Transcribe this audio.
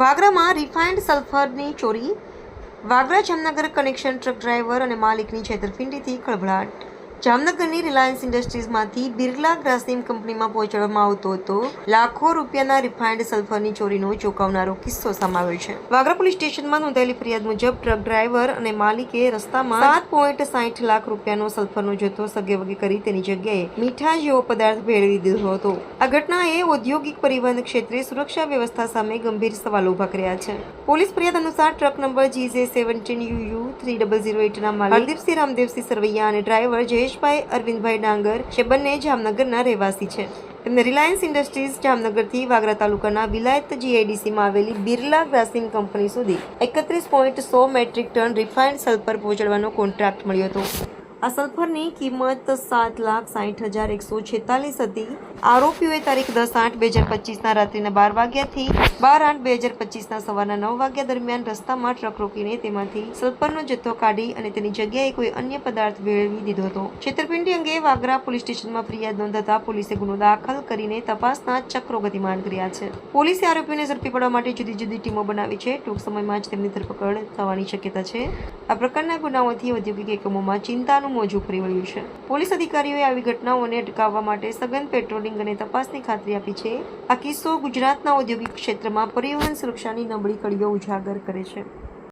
વાગરામાં refined સલ્ફરની ચોરી, Vagra Jamnagar connection truck driver અને માલિકની છેતરપિંડીથી ખળભળાટ. જામનગરની રિલાયન્સ ઇન્ડસ્ટ્રીઝમાંથી બિરલા ગ્રાસિમ કંપનીમાં પહોંચાડવામાં આવતો હતો. લાખો રૂપિયાના રિફાઇન્ડ સલ્ફરની ચોરીનો ચોંકાવનારો કિસ્સો સામે છે. વાગરા પોલીસ સ્ટેશનમાં નોંધાયેલી ફરિયાદ મુજબ ટ્રક ડ્રાઈવર અને માલિકે રસ્તામાં સાત પોઈન્ટ સાઠ લાખ રૂપિયાનો સલ્ફરનો જથ્થો સગે વગે કરી તેની જગ્યાએ મીઠા જેવો પદાર્થ ભેળવી દીધો હતો. આ ઘટનાએ ઔદ્યોગિક પરિવહન ક્ષેત્રે સુરક્ષા વ્યવસ્થા સામે ગંભીર સવાલો ઊભા કર્યા છે. પોલીસ ફરિયાદ અનુસાર truck number GJ seventeen U U three double zero એટના માલિક હરદીપસિંહ રામદેવસિંહ સરવૈયા અને ડ્રાઈવર જયેશભાઈ અરવિંદભાઈ ડાંગર જે બંને જામનગરના રહેવાસી છે. તેમને રિલાયન્સ ઇન્ડસ્ટ્રીઝ જામનગરથી વાગરા તાલુકાના વિલાયત જીઆઈડીસીમાં આવેલી બિરલા ગ્રાસિમ કંપની સુધી એકત્રીસ પોઈન્ટ સો મેટ્રિક ટન રિફાઇન્ડ સલ્ફર પહોંચાડવાનો કોન્ટ્રાક્ટ મળ્યો હતો. આ સલ્ફરની કિંમત સાત લાખ સાઠ હજાર એકસો છેતાલીસ હતી. આરોપીઓએ તારીખ દસ આઠ બે હજાર પચીસના રાત્રિના બાર વાગ્યાથી બાર આઠ બે હજાર પચીસના સવારના નવ વાગ્યા દરમિયાન રસ્તામાં ટ્રક રોકીને તેમાંથી સલ્ફરનો જથ્થો કાઢી અને તેની જગ્યાએ કોઈ અન્ય પદાર્થ મેળવી દીધો હતો. છેતરપિંડી અંગે વાગરા પોલીસ સ્ટેશનમાં ફરિયાદ નોંધાતા પોલીસે ગુનો દાખલ કરીને તપાસના ચક્રો ગતિમાન કર્યા છે. પોલીસે આરોપીઓને ઝડપી પાડવા માટે જુદી જુદી ટીમો બનાવી છે. ટૂંક સમયમાં જ તેમની ધરપકડ થવાની શક્યતા છે. આ પ્રકારના ગુનાઓથી ઔદ્યોગિક એકમોમાં ચિંતાનું મોજું ફરી વળ્યું છે. પોલીસ અધિકારીઓએ આવી ઘટનાઓને અટકાવવા માટે સઘન પેટ્રોલિંગ અને તપાસની ખાતરી આપી છે. આ કિસ્સો ગુજરાતના ઔદ્યોગિક ક્ષેત્રમાં પરિવહન સુરક્ષાની નબળી કડીઓ ઉજાગર કરે છે.